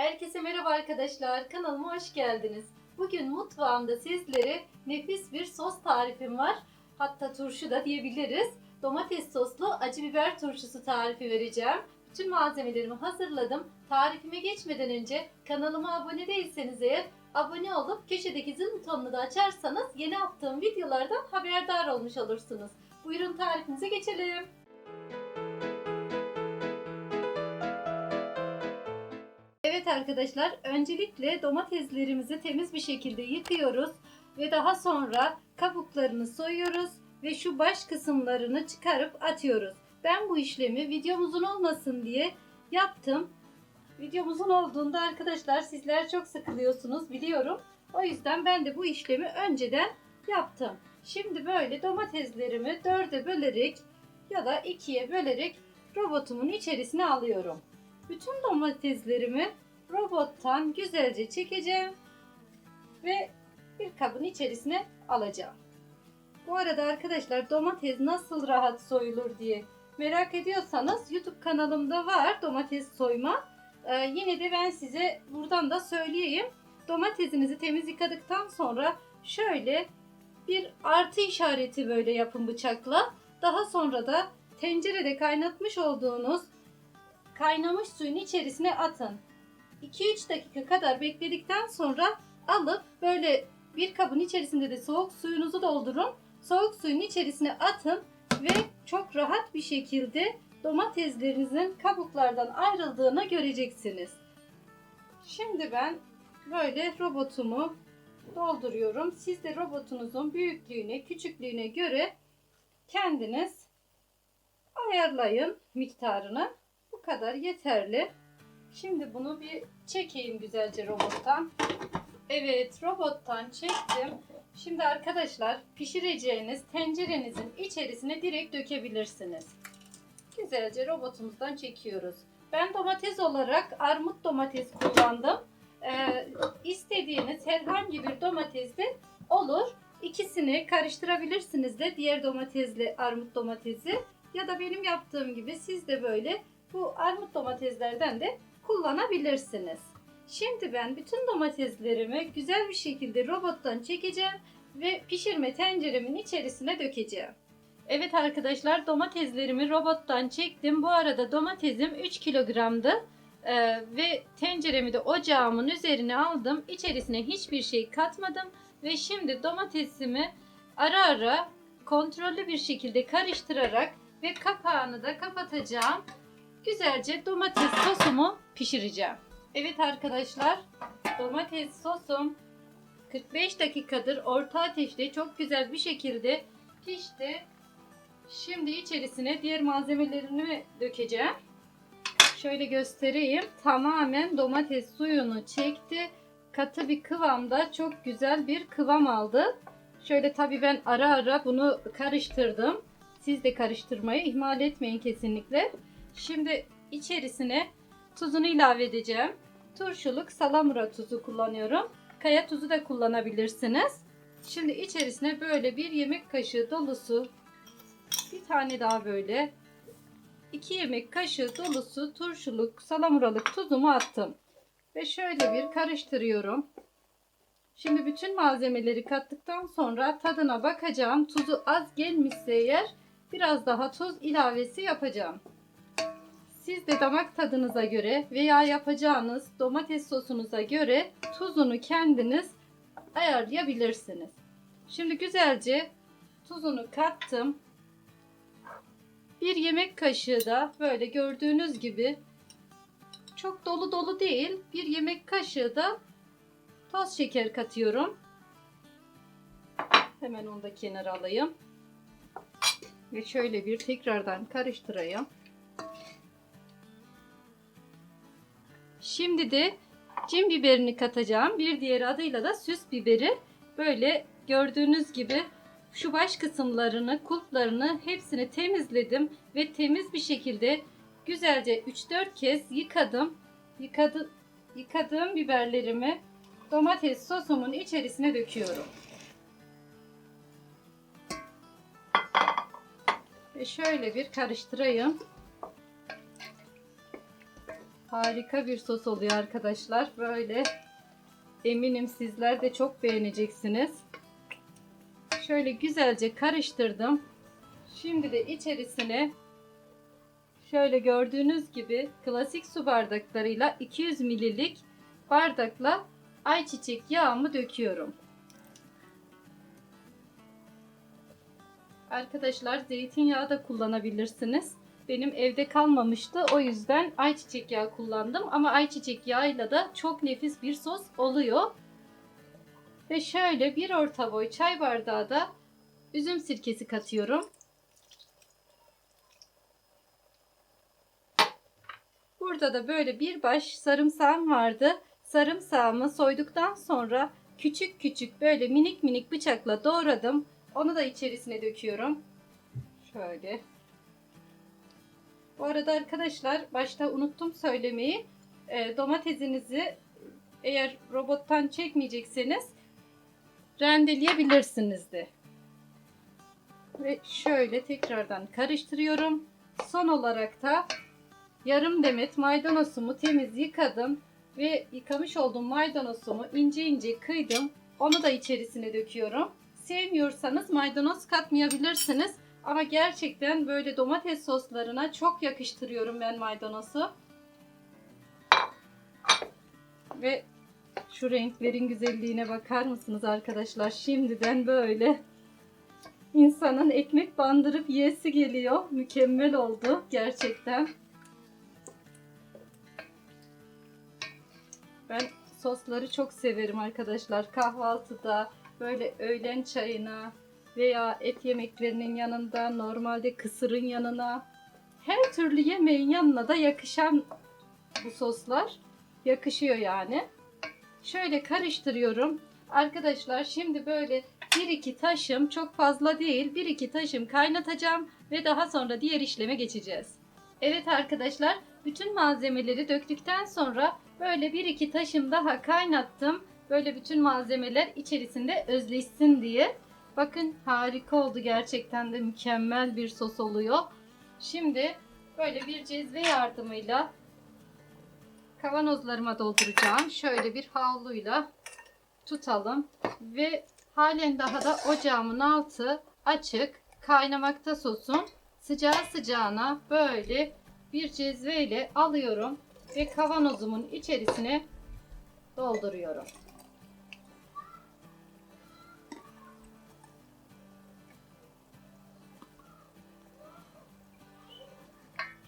Herkese merhaba arkadaşlar. Kanalıma hoş geldiniz. Bugün mutfağımda sizlere nefis bir sos tarifim var. Hatta turşu da diyebiliriz. Domates soslu acı biber turşusu tarifi vereceğim. Bütün malzemelerimi hazırladım. Tarifime geçmeden önce kanalıma abone değilseniz eğer abone olup köşedeki zil butonunu da açarsanız yeni yaptığım videolardan haberdar olmuş olursunuz. Buyurun tarifimize geçelim. Arkadaşlar, öncelikle domateslerimizi temiz bir şekilde yıkıyoruz ve daha sonra kabuklarını soyuyoruz ve şu baş kısımlarını çıkarıp atıyoruz. Ben bu işlemi videomuzun olmasın diye yaptım. Videomuzun olduğunda arkadaşlar sizler çok sıkılıyorsunuz biliyorum. O yüzden ben de bu işlemi önceden yaptım. Şimdi böyle domateslerimi dörde bölerek ya da ikiye bölerek robotumun içerisine alıyorum. Bütün domateslerimi robottan güzelce çekeceğim ve bir kabın içerisine alacağım. Bu arada arkadaşlar domates nasıl rahat soyulur diye merak ediyorsanız YouTube kanalımda var domates soyma. Ee, yine de ben size buradan da söyleyeyim. Domatesinizi temiz yıkadıktan sonra şöyle bir artı işareti böyle yapın bıçakla. Daha sonra da tencerede kaynatmış olduğunuz kaynamış suyun içerisine atın. 2-3 dakika kadar bekledikten sonra alıp böyle bir kabın içerisinde de soğuk suyunuzu doldurun. Soğuk suyun içerisine atın ve çok rahat bir şekilde domateslerinizin kabuklardan ayrıldığını göreceksiniz. Şimdi ben böyle robotumu dolduruyorum. Siz de robotunuzun büyüklüğüne, küçüklüğüne göre kendiniz ayarlayın miktarını. Bu kadar yeterli. Şimdi bunu bir çekeyim güzelce robottan. Evet robottan çektim. Şimdi arkadaşlar pişireceğiniz tencerenizin içerisine direkt dökebilirsiniz. Güzelce robotumuzdan çekiyoruz. Ben domates olarak armut domates kullandım. Ee, istediğiniz herhangi bir domates de olur. İkisini karıştırabilirsiniz de diğer domatesle armut domatesi ya da benim yaptığım gibi siz de böyle bu armut domateslerden de kullanabilirsiniz. Şimdi ben bütün domateslerimi güzel bir şekilde robottan çekeceğim ve pişirme tenceremin içerisine dökeceğim. Evet arkadaşlar domateslerimi robottan çektim. Bu arada domatesim 3 kilogramdı. Ee, ve tenceremi de ocağımın üzerine aldım. İçerisine hiçbir şey katmadım. Ve şimdi domatesimi ara ara kontrollü bir şekilde karıştırarak ve kapağını da kapatacağım. Güzelce domates sosumu pişireceğim. Evet arkadaşlar domates sosum 45 dakikadır orta ateşte çok güzel bir şekilde pişti. Şimdi içerisine diğer malzemelerimi dökeceğim. Şöyle göstereyim. Tamamen domates suyunu çekti. Katı bir kıvamda çok güzel bir kıvam aldı. Şöyle tabi ben ara ara bunu karıştırdım. Siz de karıştırmayı ihmal etmeyin kesinlikle. Şimdi içerisine tuzunu ilave edeceğim. Turşuluk salamura tuzu kullanıyorum. Kaya tuzu da kullanabilirsiniz. Şimdi içerisine böyle bir yemek kaşığı dolusu bir tane daha böyle 2 yemek kaşığı dolusu turşuluk salamuralık tuzumu attım. Ve şöyle bir karıştırıyorum. Şimdi bütün malzemeleri kattıktan sonra tadına bakacağım. Tuzu az gelmişse eğer biraz daha tuz ilavesi yapacağım. Siz de damak tadınıza göre veya yapacağınız domates sosunuza göre tuzunu kendiniz ayarlayabilirsiniz. Şimdi güzelce tuzunu kattım. Bir yemek kaşığı da böyle gördüğünüz gibi çok dolu dolu değil. Bir yemek kaşığı da toz şeker katıyorum. Hemen onu da kenara alayım. Ve şöyle bir tekrardan karıştırayım. Şimdi de cin biberini katacağım. Bir diğer adıyla da süs biberi. Böyle gördüğünüz gibi şu baş kısımlarını, kulplarını hepsini temizledim ve temiz bir şekilde güzelce 3-4 kez yıkadım. Yıkadı, yıkadığım biberlerimi domates sosumun içerisine döküyorum. Ve şöyle bir karıştırayım. Harika bir sos oluyor arkadaşlar. Böyle eminim sizler de çok beğeneceksiniz. Şöyle güzelce karıştırdım. Şimdi de içerisine şöyle gördüğünüz gibi klasik su bardaklarıyla 200 ml'lik bardakla ayçiçek yağımı döküyorum. Arkadaşlar zeytinyağı da kullanabilirsiniz. Benim evde kalmamıştı. O yüzden ayçiçek yağı kullandım. Ama ayçiçek yağıyla da çok nefis bir sos oluyor. Ve şöyle bir orta boy çay bardağı da üzüm sirkesi katıyorum. Burada da böyle bir baş sarımsağım vardı. Sarımsağımı soyduktan sonra küçük küçük böyle minik minik bıçakla doğradım. Onu da içerisine döküyorum. Şöyle. Arada arkadaşlar başta unuttum söylemeyi. E, domatesinizi eğer robottan çekmeyecekseniz rendeleyebilirsiniz de. Ve şöyle tekrardan karıştırıyorum. Son olarak da yarım demet maydanozumu temiz yıkadım ve yıkamış olduğum maydanozumu ince ince kıydım. Onu da içerisine döküyorum. Sevmiyorsanız maydanoz katmayabilirsiniz. Ama gerçekten böyle domates soslarına çok yakıştırıyorum ben maydanozu. Ve şu renklerin güzelliğine bakar mısınız arkadaşlar? Şimdiden böyle insanın ekmek bandırıp yesi geliyor. Mükemmel oldu gerçekten. Ben sosları çok severim arkadaşlar. Kahvaltıda, böyle öğlen çayına veya et yemeklerinin yanında, normalde kısırın yanına, her türlü yemeğin yanına da yakışan bu soslar. Yakışıyor yani. Şöyle karıştırıyorum. Arkadaşlar şimdi böyle bir iki taşım çok fazla değil bir iki taşım kaynatacağım ve daha sonra diğer işleme geçeceğiz. Evet arkadaşlar bütün malzemeleri döktükten sonra böyle bir iki taşım daha kaynattım. Böyle bütün malzemeler içerisinde özleşsin diye. Bakın harika oldu gerçekten de mükemmel bir sos oluyor. Şimdi böyle bir cezve yardımıyla kavanozlarıma dolduracağım. Şöyle bir havluyla tutalım ve halen daha da ocağımın altı açık kaynamakta sosun. Sıcağı sıcağına böyle bir cezve ile alıyorum ve kavanozumun içerisine dolduruyorum.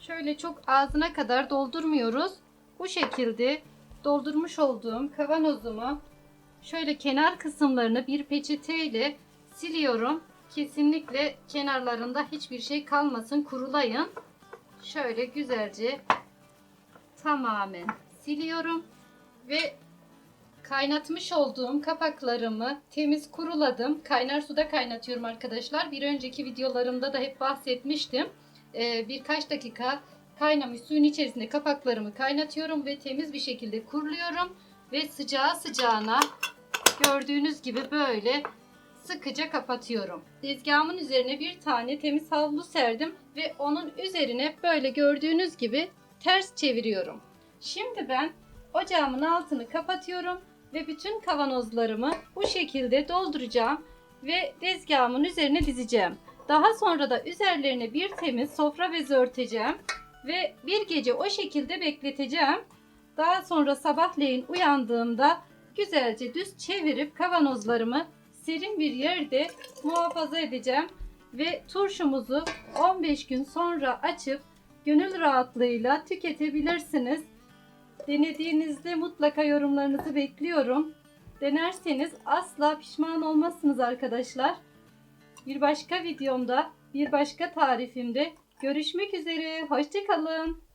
Şöyle çok ağzına kadar doldurmuyoruz. Bu şekilde doldurmuş olduğum kavanozumu şöyle kenar kısımlarını bir peçeteyle siliyorum. Kesinlikle kenarlarında hiçbir şey kalmasın. Kurulayın. Şöyle güzelce tamamen siliyorum ve kaynatmış olduğum kapaklarımı temiz kuruladım. Kaynar suda kaynatıyorum arkadaşlar. Bir önceki videolarımda da hep bahsetmiştim. Ee, birkaç dakika kaynamış suyun içerisinde kapaklarımı kaynatıyorum ve temiz bir şekilde kuruluyorum ve sıcağı sıcağına gördüğünüz gibi böyle sıkıca kapatıyorum. Tezgahımın üzerine bir tane temiz havlu serdim ve onun üzerine böyle gördüğünüz gibi ters çeviriyorum. Şimdi ben ocağımın altını kapatıyorum ve bütün kavanozlarımı bu şekilde dolduracağım ve tezgahımın üzerine dizeceğim. Daha sonra da üzerlerine bir temiz sofra bezi örteceğim ve bir gece o şekilde bekleteceğim. Daha sonra sabahleyin uyandığımda güzelce düz çevirip kavanozlarımı serin bir yerde muhafaza edeceğim ve turşumuzu 15 gün sonra açıp gönül rahatlığıyla tüketebilirsiniz. Denediğinizde mutlaka yorumlarınızı bekliyorum. Denerseniz asla pişman olmazsınız arkadaşlar. Bir başka videomda, bir başka tarifimde görüşmek üzere. Hoşçakalın.